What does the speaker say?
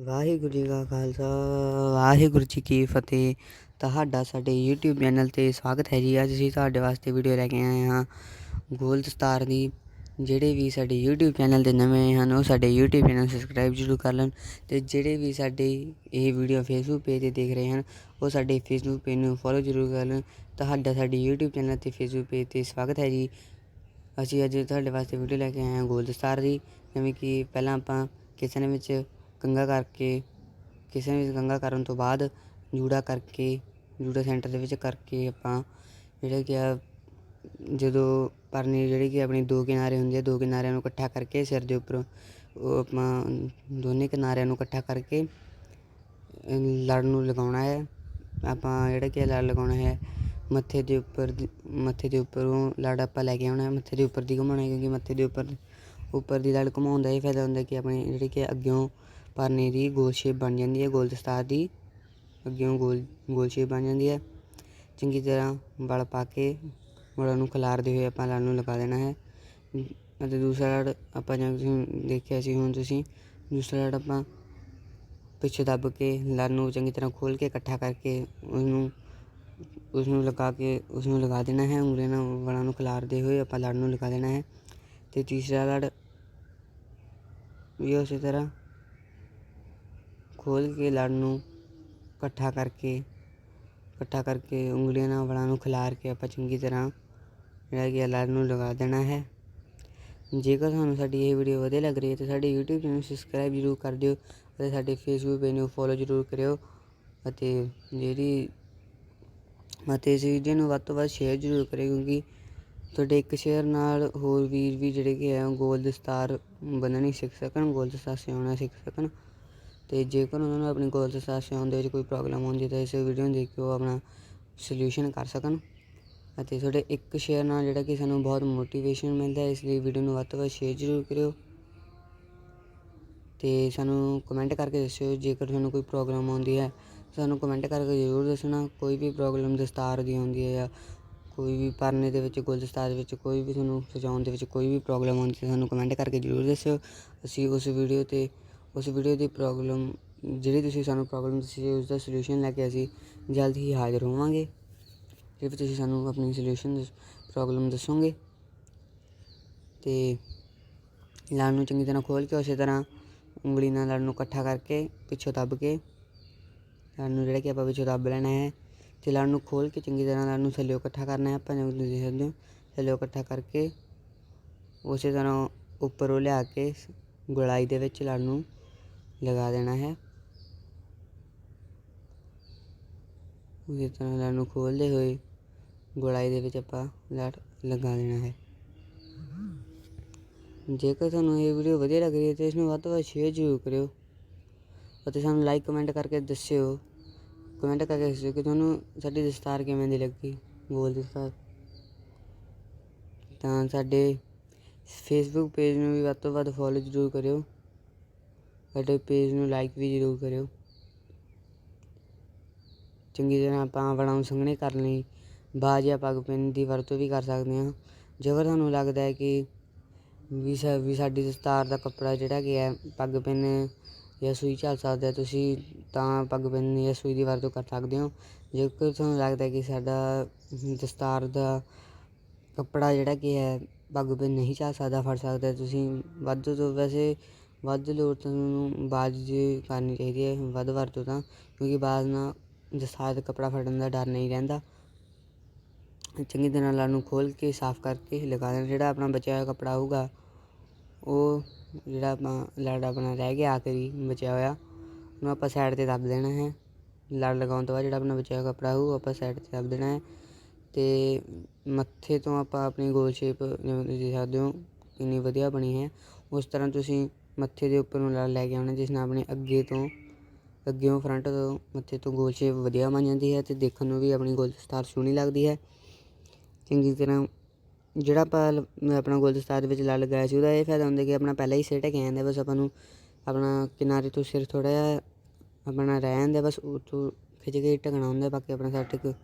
ਵਾਹਿਗੁਰੂ ਜੀ ਕਾ ਖਾਲਸਾ, ਵਾਹਿਗੁਰੂ ਜੀ ਕੀ ਫਤਿਹ। ਤੁਹਾਡਾ ਸਾਡੇ YouTube ਚੈਨਲ ਤੇ ਸਵਾਗਤ ਹੈ ਜੀ। ਅੱਜ ਅਸੀਂ ਤੁਹਾਡੇ ਵਾਸਤੇ ਵੀਡੀਓ ਲੈ ਕੇ ਆਏ ਹਾਂ ਗੋਲ ਦਸਤਾਰ ਦੀ, ਜਿਹੜੇ ਵੀ ਸਾਡੇ YouTube ਚੈਨਲ ਤੇ ਨਵੇਂ ਹਨ, ਉਹ ਸਾਡੇ YouTube ਚੈਨਲ ਸਬਸਕ੍ਰਾਈਬ ਜ਼ਰੂਰ ਕਰ ਲੈਣ ਤੇ ਜਿਹੜੇ ਵੀ ਸਾਡੇ ਇਹ ਵੀਡੀਓ Facebook ਪੇਜ ਤੇ ਦੇਖ ਰਹੇ ਹਨ, ਉਹ ਸਾਡੇ Facebook ਪੇਜ ਨੂੰ ਫੋਲੋ ਜ਼ਰੂਰ ਕਰ ਲੈਣ। ਤੁਹਾਡਾ ਸਾਡੇ YouTube ਚੈਨਲ ਤੇ Facebook ਪੇਜ ਤੇ ਸਵਾਗਤ ਹੈ ਜੀ। ਅਸੀਂ ਅੱਜ ਤੁਹਾਡੇ ਵਾਸਤੇ ਵੀਡੀਓ ਲੈ ਕੇ ਆਏ ਹਾਂ ਗੋਲ ਦਸਤਾਰ ਦੀ। ਜਿਵੇਂ ਕਿ ਪਹਿਲਾਂ ਆਪਾਂ ਕਿਚਨ ਵਿੱਚ ਕੰਘਾ ਕਰਕੇ, ਕਿਸੇ ਵੀ ਕੰਘਾ ਕਰਨ ਤੋਂ ਬਾਅਦ ਜੂੜਾ ਕਰਕੇ, ਜੂੜਾ ਸੈਂਟਰ ਦੇ ਵਿੱਚ ਕਰਕੇ ਆਪਾਂ ਜਿਹੜਾ ਕਿ ਆ, ਜਦੋਂ ਪਰਨੀ ਜਿਹੜੀ ਕਿ ਆਪਣੀ ਦੋ ਕਿਨਾਰੇ ਹੁੰਦੇ ਆ, ਦੋ ਕਿਨਾਰਿਆਂ ਨੂੰ ਇਕੱਠਾ ਕਰਕੇ ਸਿਰ ਦੇ ਉੱਪਰ ਉਹ ਆਪਾਂ ਦੋਨੇ ਕਿਨਾਰਿਆਂ ਨੂੰ ਇਕੱਠਾ ਕਰਕੇ ਲੜ ਨੂੰ ਲਗਾਉਣਾ ਹੈ। ਆਪਾਂ ਜਿਹੜਾ ਕਿ ਲੜ ਲਗਾਉਣਾ ਹੈ, ਮੱਥੇ ਦੇ ਉੱਪਰ ਦੀ- ਮੱਥੇ ਦੇ ਉੱਪਰੋਂ ਲੜ ਆਪਾਂ ਲੈ ਕੇ ਆਉਣਾ ਹੈ, ਮੱਥੇ ਦੇ ਉੱਪਰ ਦੀ ਘੁਮਾਉਣਾ ਹੈ, ਕਿਉਂਕਿ ਮੱਥੇ ਦੇ ਉੱਪਰ ਉੱਪਰ ਦੀ ਲੜ ਘੁਮਾਉਣ ਦਾ ਇਹ ਫਾਇਦਾ ਹੁੰਦਾ ਕਿ ਆਪਣੀ ਜਿਹੜੀ ਕਿ ਅੱਗਿਓਂ ਭਰਨੇ ਦੀ ਗੋਲ ਸ਼ੇਪ ਬਣ ਜਾਂਦੀ ਹੈ ਗੋਲ ਦਸਤਾਰ ਦੀ ਅੱਗਿਓਂ ਗੋਲ ਗੋਲ ਸ਼ੇਪ ਬਣ ਜਾਂਦੀ ਹੈ। ਚੰਗੀ ਤਰ੍ਹਾਂ ਵਲ ਪਾ ਕੇ ਵਲਾਂ ਨੂੰ ਖਿਲਾਰਦੇ ਹੋਏ ਆਪਾਂ ਲੜ ਨੂੰ ਲਗਾ ਦੇਣਾ ਹੈ। ਅਤੇ ਦੂਸਰਾ ਲੜ ਆਪਾਂ ਜਿਵੇਂ ਤੁਸੀਂ ਦੇਖਿਆ ਸੀ, ਹੁਣ ਤੁਸੀਂ ਦੂਸਰਾ ਲੜ ਆਪਾਂ ਪਿੱਛੇ ਦੱਬ ਕੇ ਲੜ ਨੂੰ ਚੰਗੀ ਤਰ੍ਹਾਂ ਖੋਲ ਕੇ ਇਕੱਠਾ ਕਰਕੇ ਉਸਨੂੰ ਉਸ ਨੂੰ ਲਗਾ ਕੇ ਉਸ ਨੂੰ ਲਗਾ ਦੇਣਾ ਹੈ। ਉਂਗਲੀਆਂ ਨਾਲ ਵਲਾਂ ਨੂੰ ਖਿਲਾਰਦੇ ਹੋਏ ਆਪਾਂ ਲੜ ਨੂੰ ਲਗਾ ਦੇਣਾ ਹੈ। ਤੇ ਤੀਸਰਾ ਲੜ ਵੀ ਉਸੇ ਤਰ੍ਹਾਂ ਖੋਲ੍ਹ ਕੇ ਲੜ ਨੂੰ ਇਕੱਠਾ ਕਰਕੇ ਇਕੱਠਾ ਕਰਕੇ ਉਂਗਲੀਆਂ ਨਾਲ ਵਲਾਂ ਨੂੰ ਖਿਲਾਰ ਕੇ ਆਪਾਂ ਚੰਗੀ ਤਰ੍ਹਾਂ ਜਿਹੜਾ ਕਿ ਲੜ ਨੂੰ ਲਗਾ ਦੇਣਾ ਹੈ। ਜੇਕਰ ਤੁਹਾਨੂੰ ਸਾਡੀ ਇਹ ਵੀਡੀਓ ਵਧੀਆ ਲੱਗ ਰਹੀ ਹੈ ਤਾਂ ਸਾਡੇ YouTube ਚੈਨਲ ਨੂੰ ਸਬਸਕ੍ਰਾਈਬ ਜ਼ਰੂਰ ਕਰ ਦਿਓ ਅਤੇ ਸਾਡੇ Facebook ਪੇਜ ਨੂੰ ਫੋਲੋ ਜ਼ਰੂਰ ਕਰਿਓ ਅਤੇ ਜਿਹੜੀ ਅਤੇ ਇਸ ਵੀਡੀਓ ਨੂੰ ਵੱਧ ਤੋਂ ਵੱਧ ਸ਼ੇਅਰ ਜ਼ਰੂਰ ਕਰਿਓ ਕਿਉਂਕਿ ਤੁਹਾਡੇ ਇੱਕ ਸ਼ੇਅਰ ਨਾਲ ਹੋਰ ਵੀਰ ਵੀ ਜਿਹੜੇ ਕਿ ਹੈ ਗੋਲ ਦਸਤਾਰ ਬੰਨਣੀ ਸਿੱਖ ਸਕਣ ਗੋਲ ਦਸਤਾਰ ਸਿਉਣਾ ਸਿੱਖ ਸਕਣ। ਅਤੇ ਜੇਕਰ ਉਹਨਾਂ ਨੂੰ ਆਪਣੀ ਗੋਲ ਦਸਤਾਰ ਸਿਉਣ ਦੇ ਵਿੱਚ ਕੋਈ ਪ੍ਰੋਬਲਮ ਆਉਂਦੀ ਹੈ ਤਾਂ ਇਸ ਵੀਡੀਓ ਨੂੰ ਦੇਖ ਕੇ ਉਹ ਆਪਣਾ ਸੋਲੂਸ਼ਨ ਕਰ ਸਕਣ। ਅਤੇ ਤੁਹਾਡੇ ਇੱਕ ਸ਼ੇਅਰ ਨਾਲ ਜਿਹੜਾ ਕਿ ਸਾਨੂੰ ਬਹੁਤ ਮੋਟੀਵੇਸ਼ਨ ਮਿਲਦਾ ਹੈ, ਇਸ ਲਈ ਵੀਡੀਓ ਨੂੰ ਵੱਧ ਤੋਂ ਵੱਧ ਸ਼ੇਅਰ ਜ਼ਰੂਰ ਕਰਿਓ। ਤੇ ਸਾਨੂੰ ਕਮੈਂਟ ਕਰਕੇ ਦੱਸਿਓ, ਜੇਕਰ ਤੁਹਾਨੂੰ ਕੋਈ ਪ੍ਰੋਬਲਮ ਆਉਂਦੀ ਹੈ, ਸਾਨੂੰ ਕਮੈਂਟ ਕਰਕੇ ਜ਼ਰੂਰ ਦੱਸਣਾ। ਕੋਈ ਵੀ ਪ੍ਰੋਬਲਮ ਦਸਤਾਰ ਦੀ ਆਉਂਦੀ ਹੈ ਜਾਂ ਕੋਈ ਵੀ ਪਰਨੇ ਦੇ ਵਿੱਚ ਗੁਲ ਦਸਤਾਰ ਦੇ ਵਿੱਚ, ਕੋਈ ਵੀ ਤੁਹਾਨੂੰ ਸਜਾਉਣ ਦੇ ਵਿੱਚ ਕੋਈ ਵੀ ਪ੍ਰੋਬਲਮ ਆਉਂਦੀ ਹੈ, ਸਾਨੂੰ ਕਮੈਂਟ ਕਰਕੇ ਜ਼ਰੂਰ ਦੱਸਿਓ। ਅਸੀਂ ਉਸ ਵੀਡੀਓ ਤੇ ਉਸ ਵੀਡੀਓ ਦੀ ਪ੍ਰੋਬਲਮ ਜਿਹੜੀ ਤੁਸੀਂ ਸਾਨੂੰ ਪ੍ਰੋਬਲਮ ਦੱਸੀ ਹੈ ਉਸ ਦਾ ਸੋਲੂਸ਼ਨ ਲੈ ਕੇ ਅਸੀਂ ਜਲਦ ਹੀ ਹਾਜ਼ਰ ਹੋਵਾਂਗੇ। ਜੇ ਤੁਸੀਂ ਸਾਨੂੰ ਆਪਣੀ ਸੋਲੂਸ਼ਨ ਪ੍ਰੋਬਲਮ ਦੱਸੋਗੇ। ਤੇ ਲੜ ਨੂੰ ਚੰਗੀ ਤਰ੍ਹਾਂ ਖੋਲ ਕੇ ਉਸੇ ਤਰ੍ਹਾਂ ਉਂਗਲੀ ਨਾਲ ਲੜ ਨੂੰ ਇਕੱਠਾ ਕਰਕੇ ਪਿੱਛੋਂ ਦੱਬ ਕੇ ਲੜ ਨੂੰ ਜਿਹੜਾ ਕਿ ਆਪਾਂ ਪਿੱਛੋਂ ਦੱਬ ਲੈਣਾ ਹੈ, ਤੇ ਲੜ ਨੂੰ ਖੋਲ ਕੇ ਚੰਗੀ ਤਰ੍ਹਾਂ ਲੜ ਨੂੰ ਥੱਲੇ ਇਕੱਠਾ ਕਰਨਾ ਹੈ, ਆਪਾਂ ਜਿਵੇਂ ਤੁਸੀਂ ਦੇਖ ਸਕਦੇ ਹੋ ਥੱਲੇ ਇਕੱਠਾ ਕਰਕੇ ਉਸੇ ਤਰ੍ਹਾਂ ਉੱਪਰੋਂ ਲਿਆ ਕੇ ਗੁਲਾਈ ਦੇ ਵਿੱਚ ਲੜ ਨੂੰ ਲਗਾ ਦੇਣਾ ਹੈ। ਉਸੇ ਤਰ੍ਹਾਂ ਲੜ ਨੂੰ ਖੋਲਦੇ ਹੋਏ ਗੁਲਾਈ ਦੇ ਵਿੱਚ ਆਪਾਂ ਲੜ ਲਗਾ ਦੇਣਾ ਹੈ। ਜੇਕਰ ਤੁਹਾਨੂੰ ਇਹ ਵੀਡੀਓ ਵਧੀਆ ਲੱਗ ਰਹੀ ਹੈ ਤਾਂ ਇਸ ਨੂੰ ਵੱਧ ਤੋਂ ਵੱਧ ਸ਼ੇਅਰ ਜ਼ਰੂਰ ਕਰਿਓ ਅਤੇ ਸਾਨੂੰ ਲਾਈਕ ਕਮੈਂਟ ਕਰਕੇ ਦੱਸਿਓ। ਕਮੈਂਟ ਕਰਕੇ ਦੱਸਿਓ ਕਿ ਤੁਹਾਨੂੰ ਸਾਡੀ ਦਸਤਾਰ ਕਿਵੇਂ ਦੀ ਲੱਗੀ, ਗੋਲ ਦਸਤਾਰ। ਤਾਂ ਸਾਡੇ ਫੇਸਬੁੱਕ ਪੇਜ ਨੂੰ ਵੀ ਵੱਧ ਤੋਂ ਵੱਧ ਫੋਲੋ ਜ਼ਰੂਰ ਕਰਿਓ। ਸਾਡੇ ਪੇਜ ਨੂੰ ਲਾਈਕ ਵੀ ਜ਼ਰੂਰ ਕਰਿਓ। ਚੰਗੀ ਤਰ੍ਹਾਂ ਆਪਾਂ ਵੜਾਂ ਨੂੰ ਸੰਘਣੇ ਕਰਨ ਲਈ। ਬਾਜ ਜਾਂ ਪੱਗ ਪਿੰਨ ਦੀ ਵਰਤੋਂ ਵੀ ਕਰ ਸਕਦੇ ਹਾਂ। ਜੇਕਰ ਤੁਹਾਨੂੰ ਲੱਗਦਾ ਹੈ ਕਿ ਵੀ ਸਾ ਵੀ ਸਾਡੀ ਦਸਤਾਰ ਦਾ ਕੱਪੜਾ ਜਿਹੜਾ ਕਿ ਹੈ ਪੱਗ ਪਿੰਨ ਜਾਂ ਸੂਈ ਝੱਲ ਸਕਦਾ ਹੈ, ਤੁਸੀਂ ਤਾਂ ਪੱਗ ਪਿੰਨ ਜਾਂ ਸੂਈ ਦੀ ਵਰਤੋਂ ਕਰ ਸਕਦੇ ਹੋ। ਜੇਕਰ ਤੁਹਾਨੂੰ ਲੱਗਦਾ ਹੈ ਕਿ ਸਾਡਾ ਦਸਤਾਰ ਦਾ ਕੱਪੜਾ ਜਿਹੜਾ ਕਿ ਹੈ ਪੱਗ ਪਿੰਨ ਨਹੀਂ ਝੱਲ ਸਕਦਾ ਫੜ ਸਕਦਾ ਤੁਸੀਂ ਵੱਧ ਤੋਂ ਵੈਸੇ ਵੱਧ ਲੋੜ ਤੁਹਾਨੂੰ ਬਾਜ ਕਰਨੀ ਚਾਹੀਦੀ ਹੈ, ਵੱਧ ਵਰਤੋਂ ਤਾਂ, ਕਿਉਂਕਿ ਬਾਜ ਨਾਲ ਦਸਤਾਰ ਕੱਪੜਾ ਫੜਨ ਦਾ ਡਰ ਨਹੀਂ ਰਹਿੰਦਾ। ਚੰਗੀ ਤਰ੍ਹਾਂ ਲੜ ਨੂੰ ਖੋਲ ਕੇ, ਸਾਫ਼ ਕਰਕੇ ਲਗਾ ਦੇਣਾ। ਜਿਹੜਾ ਆਪਣਾ ਬਚਿਆ ਹੋਇਆ ਕੱਪੜਾ ਹੋਊਗਾ, ਉਹ ਜਿਹੜਾ ਆਪਾਂ ਲੜ ਆਪਣਾ ਰਹਿ ਗਿਆ, ਆਖਰੀ ਬਚਿਆ ਹੋਇਆ, ਉਹਨੂੰ ਆਪਾਂ ਸਾਈਡ ਤੇ ਦੱਬ ਦੇਣਾ ਹੈ। ਲੜ ਲਗਾਉਣ ਤੋਂ ਬਾਅਦ ਜਿਹੜਾ ਆਪਣਾ ਬਚਿਆ ਹੋਇਆ ਕੱਪੜਾ ਹੋਊ, ਆਪਾਂ ਸਾਈਡ ਤੇ ਦੱਬ ਦੇਣਾ ਹੈ ਤੇ ਮੱਥੇ ਤੋਂ ਆਪਾਂ ਆਪਣੀ ਗੋਲ ਸ਼ੇਪ ਜਿਵੇਂ ਤੁਸੀਂ ਸਕਦੇ ਹੋ, ਕਿੰਨੀ ਵਧੀਆ ਬਣੀ ਹੈ। ਉਸ ਤਰ੍ਹਾਂ ਤੁਸੀਂ ਮੱਥੇ ਦੇ ਉੱਪਰ ਨੂੰ ਲੜ ਲੈ ਕੇ ਆਉਣਾ, ਜਿਸ ਨਾਲ ਆਪਣੇ ਅੱਗੇ ਤੋਂ ਅੱਗੇੋਂ ਫਰੰਟ ਤੋਂ ਮੱਥੇ ਤੋਂ ਗੋਲ ਸ਼ੇਪ ਵਧੀਆ ਬਣ ਜਾਂਦੀ ਹੈ ਤੇ ਦੇਖਣ ਨੂੰ ਵੀ ਆਪਣੀ ਗੋਲ ਦਸਤਾਰ ਸੋਹਣੀ ਲੱਗਦੀ ਹੈ। ਚੰਗੀ ਤਰ੍ਹਾਂ ਜਿਹੜਾ ਆਪਾਂ ਲ- ਆਪਣਾ ਗੋਲ ਦਸਤਾਰ ਦੇ ਵਿੱਚ ਲੜ ਲਗਾਇਆ ਸੀ, ਉਹਦਾ ਇਹ ਫਾਇਦਾ ਹੁੰਦਾ ਕਿ ਆਪਣਾ ਪਹਿਲਾਂ ਹੀ ਸਿਰ ਢਕਿਆ ਜਾਂਦਾ ਬਸ ਆਪਾਂ ਨੂੰ ਆਪਣਾ ਕਿਨਾਰੇ ਤੋਂ ਸਿਰ ਥੋੜ੍ਹਾ ਜਿਹਾ ਆਪਣਾ ਰਹਿ ਜਾਂਦਾ, ਬਸ ਉਹ ਖਿੱਚ ਕੇ ਢਕਣਾ ਹੁੰਦਾ, ਬਾਕੀ ਆਪਣਾ ਸਿਰ ਢਕ